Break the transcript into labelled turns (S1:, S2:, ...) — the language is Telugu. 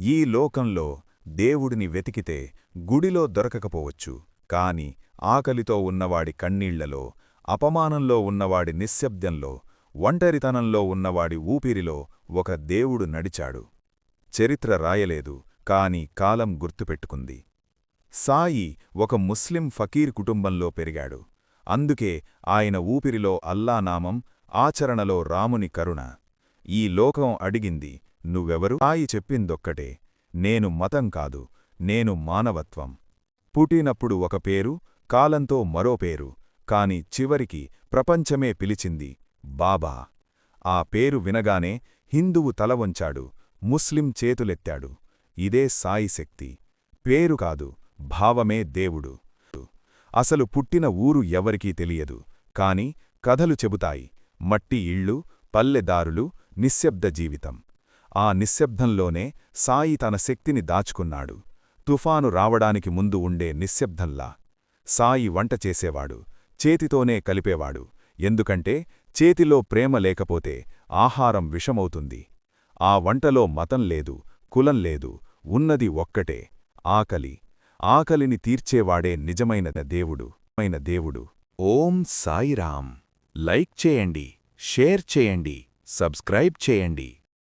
S1: ఈ లోకంలో దేవుడిని వెతికితే గుడిలో దొరకకపోవచ్చు. కాని ఆకలితో ఉన్నవాడి కన్నీళ్ళలో అపమానంలో ఉన్నవాడి నిశ్శబ్దంలో ఒంటరితనంలో ఉన్నవాడి ఊపిరిలో ఒక దేవుడు నడిచాడు. చరిత్ర రాయలేదు కాని కాలం గుర్తుపెట్టుకుంది. సాయి ఒక ముస్లిం ఫకీర్ కుటుంబంలో పెరిగాడు. అందుకే ఆయన ఊపిరిలో అల్లానామం ఆచరణలో రాముని కరుణ. ఈ లోకం అడిగింది నువ్వెవరు? సాయి చెప్పిందొక్కటే. నేను మతం కాదు నేను మానవత్వం. పుట్టినప్పుడు ఒక పేరు కాలంతో మరో పేరు. కాని చివరికి ప్రపంచమే పిలిచింది బాబా. ఆ పేరు వినగానే హిందువు తల వంచాడు ముస్లిం చేతులెత్తాడు. ఇదే సాయిశక్తి పేరు కాదు భావమే దేవుడు. అసలు పుట్టిన ఊరు ఎవరికీ తెలియదు. కాని కథలు చెబుతాయి. మట్టి ఇళ్ళు పల్లెదారులు నిశ్శబ్ద జీవితం. ఆ నిశ్శబ్దంలోనే సాయి తన శక్తిని దాచుకున్నాడు. తుఫాను రావడానికి ముందు ఉండే నిశ్శబ్దంలా సాయి వంట చేసేవాడు చేతితోనే కలిపేవాడు. ఎందుకంటే చేతిలో ప్రేమ లేకపోతే ఆహారం విషమవుతుంది. ఆ వంటలో మతం లేదు కులం లేదు ఉన్నది ఒక్కటే ఆకలి. ఆకలిని తీర్చేవాడే నిజమైన దేవుడు మైన దేవుడు. ఓం సాయిరామ్. లైక్ చేయండి షేర్ చేయండి సబ్స్క్రైబ్ చేయండి.